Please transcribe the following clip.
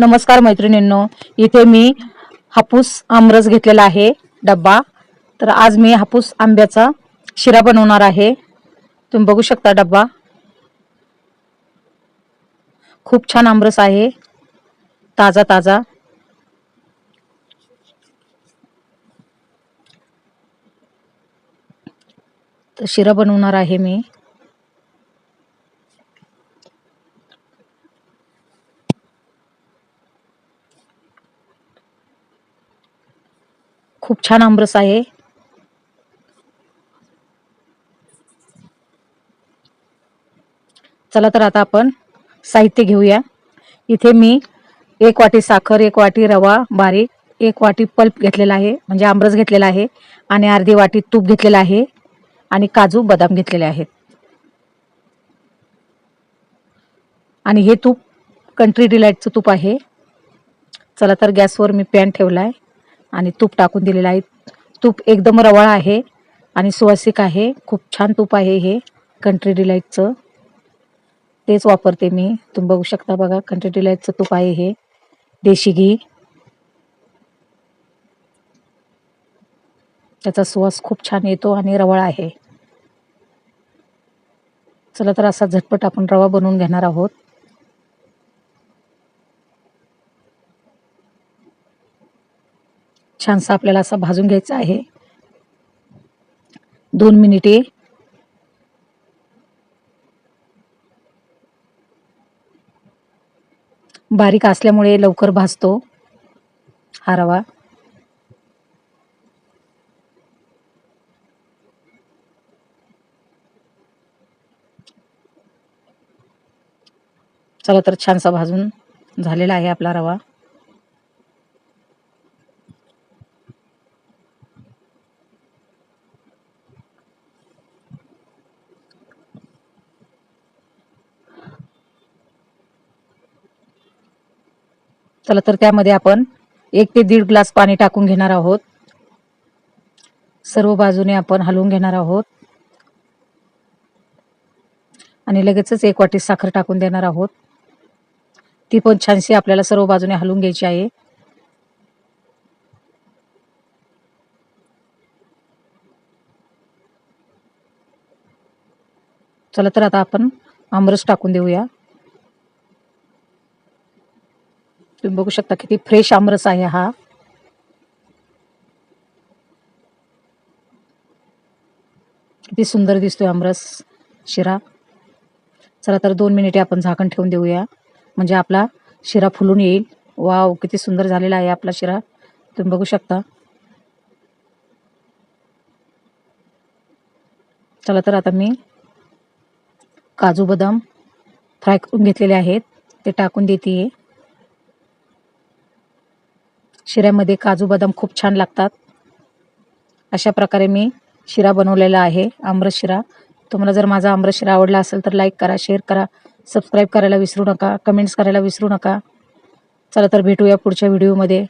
नमस्कार मैत्रिणींनो इथे मी हापूस आमरस घेतलेला आहे डब्बा. तर आज मी हापूस आंब्याचा शिरा बनवणार आहे. तुम्ही बघू शकता डब्बा. खूप छान आमरस आहे ताजा ताजा. तर शिरा बनवणार आहे मी. खूप छान आमरस आहे. चला तर आता आपण साहित्य घेऊया. इथे मी एक वाटी साखर एक वाटी रवा बारीक एक वाटी पल्प घेतलेला आहे म्हणजे आमरस घेतलेला आहे आणि अर्धी वाटी तूप घेतलेला आहे आणि काजू बदाम घेतलेले आहेत. आणि हे तूप कंट्री डिलाईटचं तूप आहे. चला तर गॅसवर मी पॅन ठेवला आहे आणि तूप टाकून दिलेलं आहे. तूप एकदम रवाळ आहे आणि सुवासिक आहे. खूप छान तूप आहे हे कंट्री डिलाईटचं तेच वापरते मी. तुम्ही बघू शकता बघा कंट्री डिलाईटचं तूप आहे हे. देशी घी. त्याचा सुवास खूप छान येतो आणि रवळ आहे. चला तर असा झटपट आपण रवा बनवून घेणार आहोत. छानसा आपल्याला असा भाजून घ्यायचा आहे. दोन मिनिटे. बारीक असल्यामुळे लवकर भाजतो हा रवा. चला तर छानसा भाजून झालेला आहे आपला रवा. चला तर त्यामध्ये आपण एक ते दीड ग्लास पाणी टाकून घेणार आहोत. सर्व बाजूने आपण हलवून घेणार आहोत. आणि लगेचच एक वाटी साखर टाकून देणार आहोत. ती पण छानशी आपल्याला सर्व बाजूने हलवून घ्यायची आहे. चला तर आता आपण आमरस टाकून देऊया. तुम्ही बघू शकता किती फ्रेश आमरस आहे हा. किती सुंदर दिसतोय आमरस शिरा. चला तर दोन मिनिटे आपण झाकण ठेवून देऊया. म्हणजे आपला शिरा फुलून येईल. वाव किती सुंदर झालेला आहे आपला शिरा. तुम्ही बघू शकता. चला तर आता मी काजू बदाम फ्राय करून घेतलेले आहेत. ते टाकून देते शिऱ्यामध्ये काजू बदाम खूप छान लागतात. अशा प्रकारे मी शिरा बनवलेला आहे आमरस शिरा तुम्हाला जर माझा आमरस शिरा आवडला असेल तर लाईक करा शेअर करा सबस्क्राईब करायला विसरू नका कमेंट्स करायला विसरू नका. चला तर भेटूया पुढच्या व्हिडिओमध्ये